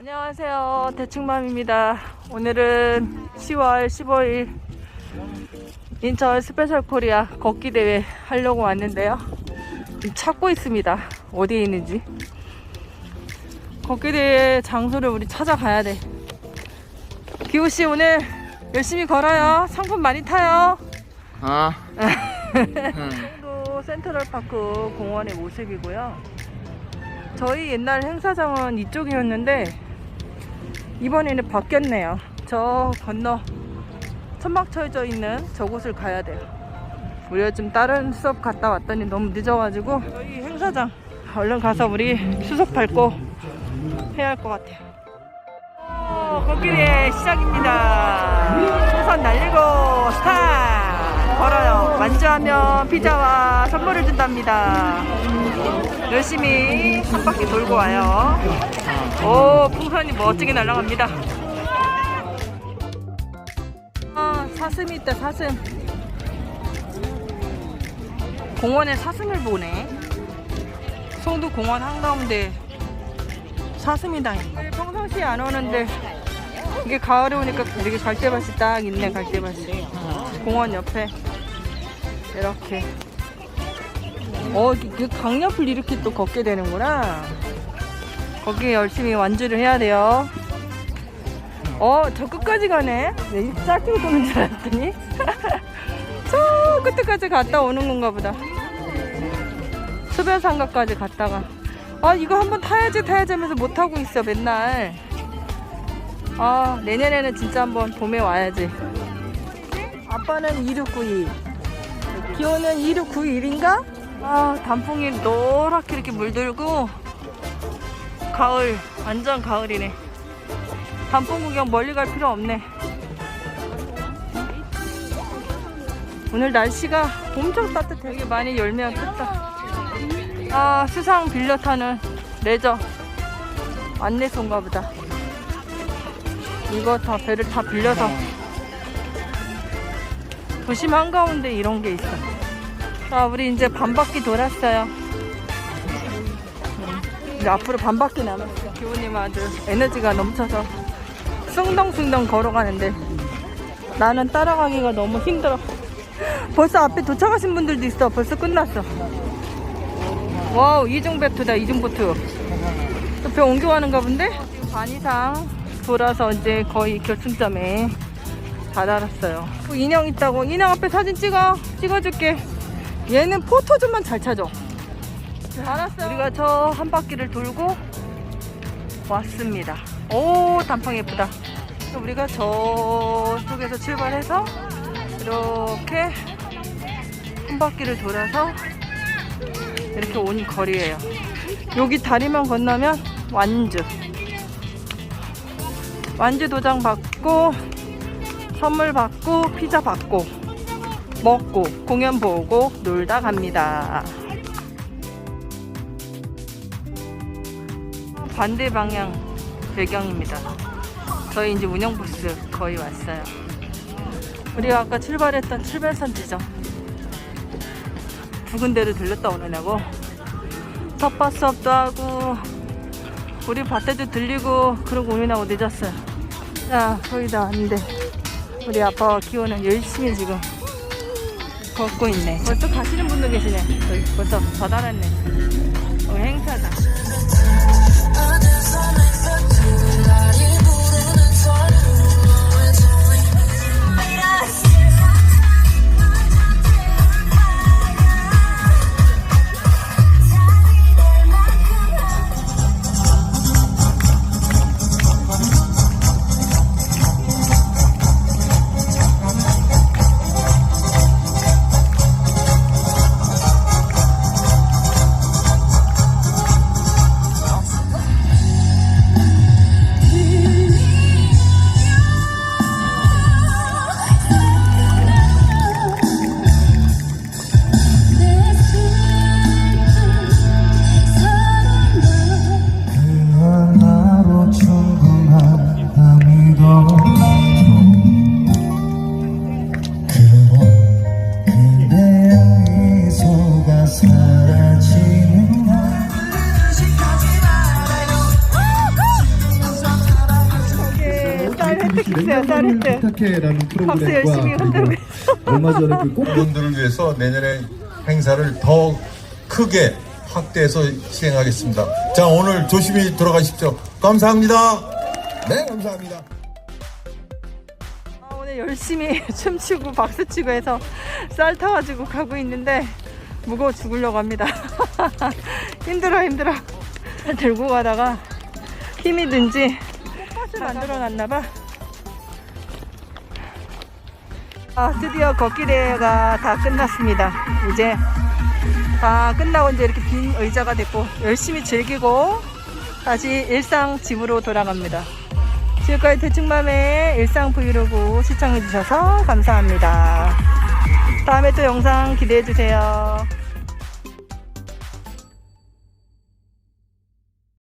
안녕하세요. 대충맘입니다. 오늘은 10월 15일 인천 스페셜 코리아 걷기 대회 하려고 왔는데요. 찾고 있습니다. 어디에 있는지. 걷기 대회 장소를 우리 찾아가야 돼. 기호 씨 오늘 열심히 걸어요. 상품 많이 타요. 아, 또 센트럴파크 공원의 모습이고요. 저희 옛날 행사장은 이쪽이었는데 이번에는 바뀌었네요. 저 건너 천막 쳐져 있는 저곳을 가야 돼요. 우리가 좀 다른 수업 갔다 왔더니 너무 늦어가지고 저희 행사장 얼른 가서 우리 수석 밟고 해야 할 것 같아요. 오, 코끼리의 시작입니다. 풍선 날리고 스타 걸어요. 완주하면 피자와 선물을 준답니다. 열심히 한 바퀴 돌고 와요. 오, 풍선이 멋지게 날아갑니다. 아, 사슴이 있다, 사슴. 공원에 사슴을 보네. 송도 공원 한가운데 사슴이 다니네. 평상시에 안 오는데 이게 가을에 오니까 되게 갈대밭이 딱 있네, 갈대밭이. 공원 옆에 이렇게. 어, 그 강옆을 이렇게 또 걷게 되는구나. 거기에 열심히 완주를 해야 돼요. 어, 저 끝까지 가네. 네, 짧게 도는 줄 알았더니. 저 끝까지 갔다 오는 건가 보다. 수변상가까지 갔다가. 아, 이거 한번 타야지, 타야지 하면서 못하고 있어, 맨날. 아, 내년에는 진짜 한번 봄에 와야지. 아빠는 2692. 기온은 2691인가? 아, 단풍이 노랗게 이렇게 물들고, 가을, 완전 가을이네. 단풍 구경 멀리 갈 필요 없네. 오늘 날씨가 엄청 따뜻해. 여기 많이 열매가 폈다. 아, 수상 빌려 타는 레저 안내소인가 보다. 이거 다 배를 다 빌려서 도심 한가운데 이런 게 있어. 자, 우리 이제 반 바퀴 돌았어요. 이제 앞으로 반 바퀴 남았어요. 기훈님 아주 에너지가 넘쳐서 숭덩숭덩 걸어가는데 나는 따라가기가 너무 힘들어. 벌써 앞에 도착하신 분들도 있어. 벌써 끝났어. 와우, 이중배트다, 이중보트. 또배 옮겨가는가 본데? 반 이상 돌아서 이제 거의 결승점에 다다랐어요. 또 인형 있다고. 인형 앞에 사진 찍어. 찍어줄게. 얘는 포토존만 잘 찾아. 알았어. 우리가 저 한 바퀴를 돌고 왔습니다. 오, 단풍 예쁘다. 우리가 저 쪽에서 출발해서 이렇게 한 바퀴를 돌아서 이렇게 온 거리예요. 여기 다리만 건너면 완주. 완주 도장 받고 선물 받고 피자 받고 먹고 공연 보고 놀다 갑니다. 반대 방향 배경입니다. 저희 이제 운영 부스 거의 왔어요. 우리가 아까 출발했던 출발선 지점 두 군데를 들렸다 오느냐고 텃밭 수업도 하고 우리 밭에도 들리고 그러고 오느냐고 늦었어요. 자 거의 다 왔는데 우리 아빠와 기호는 열심히 지금 걷고 있네. 벌써 가시는 분도 계시네. 벌써 다 달았네. 오늘 행사다. 쌀했어요. 부탁해라는 박수 열심히 프로그램과 그리고 얼마 전에 그꼭 분들을 위해서 내년에 행사를 더 크게 확대해서 시행하겠습니다. 자, 오늘 조심히 돌아가십시오. 감사합니다. 네, 감사합니다. 아, 오늘 열심히 춤추고 박수치고 해서 쌀 타가지고 가고 있는데 무거워 죽으려고 합니다. 힘들어 힘들어. 들고 가다가 힘이 든지 꽃밭을 만들어 놨나봐. 아, 드디어 걷기 대회가 다 끝났습니다. 이제 다 끝나고 이제 이렇게 빈 의자가 됐고 열심히 즐기고 다시 일상 집으로 돌아갑니다. 지금까지 대충맘의 일상 브이로그 시청해주셔서 감사합니다. 다음에 또 영상 기대해주세요.